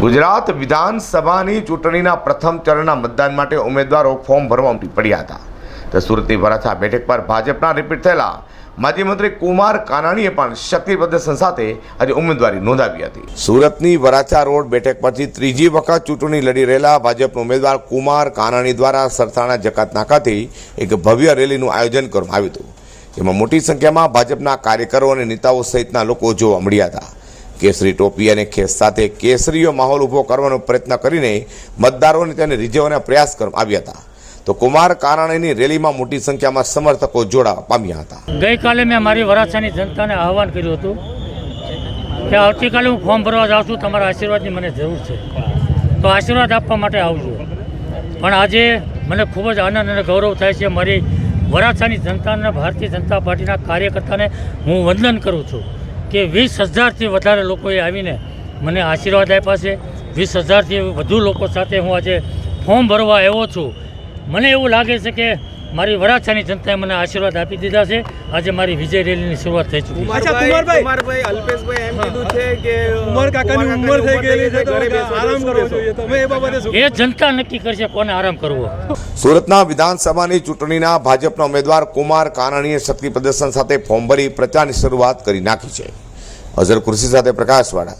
ગુજરાત વિધાનસભાની ચૂંટણીના પ્રથમ ચરણના મતદાન માટે ઉમેદવારો ફોર્મ ભરવા ઉમટી પડ્યા હતા. તો સુરતની વરાછા બેઠક પર ભાજપના રિપીટ થયેલા માજી મંત્રી કુમાર કાનાણીએ પણ શક્તિ પ્રદર્શન સાથે આજે ઉમેદવારી નોંધાવી હતી. સુરતની વરાછા રોડ બેઠક પરથી ત્રીજી વખત ચૂંટણી લડી રહેલા ભાજપના ઉમેદવાર કુમાર કાનાણી દ્વારા સરથાણા જકાતના ખાતે એક ભવ્ય રેલીનું આયોજન કરવામાં આવ્યું હતું. જેમાં મોટી સંખ્યામાં ભાજપના કાર્યકરો અને નેતાઓ સહિતના લોકો જોવા મળ્યા હતા. કેસરી ટોપી અને ખેસ સાથે કેસરીયો માહોલ ઊભો કરવાનો પ્રયત્ન કરીને મતદારોને તેને રીઝવવાના પ્રયાસ કરવામાં આવ્યા હતા. તો કુમાર કાનાણીની રેલીમાં મોટી સંખ્યામાં સમર્થકો જોડાવા પામ્યા હતા. ગઈકાલે મેં મારી વરાછાની જનતાને આહવાન કર્યું હતું કે આવતીકાલે હું ફોર્મ ભરવા જાઉં છું, તમારા આશીર્વાદની મને જરૂર છે. તો આશીર્વાદ આપવા માટે આવજો. પણ આજે મને ખૂબ જ આનંદ અને ગૌરવ થાય છે, મારી વરાછાની જનતાને ભારતીય જનતા પાર્ટીના કાર્યકર્તાને હું વંદન કરું છું. કે વીસ હજારથી વધારે લોકોએ આવીને મને આશીર્વાદ આપ્યા છે. વીસ હજારથી વધુ લોકો સાથે હું આજે ફોર્મ ભરવા આવ્યો છું. મને એવું લાગે છે કે મારી વરાછાની જનતાએ મને આશીર્વાદ આપી દીધા છે. આજે મારી વિજય રેલીની શરૂઆત થઈ ચૂકી છે. કુમારભાઈ અલ્પેશભાઈ એમ કીધું છે કે ઉમર કાકાની ઉંમર થઈ ગયેલી છે તો આરામ કરવો જોઈએ તમે એ બાબતે એ જનતા નક્કી કરશે કોને આરામ કરવો. સુરતના વિધાનસભાની ચૂંટણીના ભાજપના ઉમેદવાર કુમાર કાનાણીએ શક્તિ પ્રદર્શન સાથે ફોર્મ ભરી પ્રચારની શરૂઆત કરી નાખી છે. અઝર કુર્સી સાથે પ્રકાશવાળા.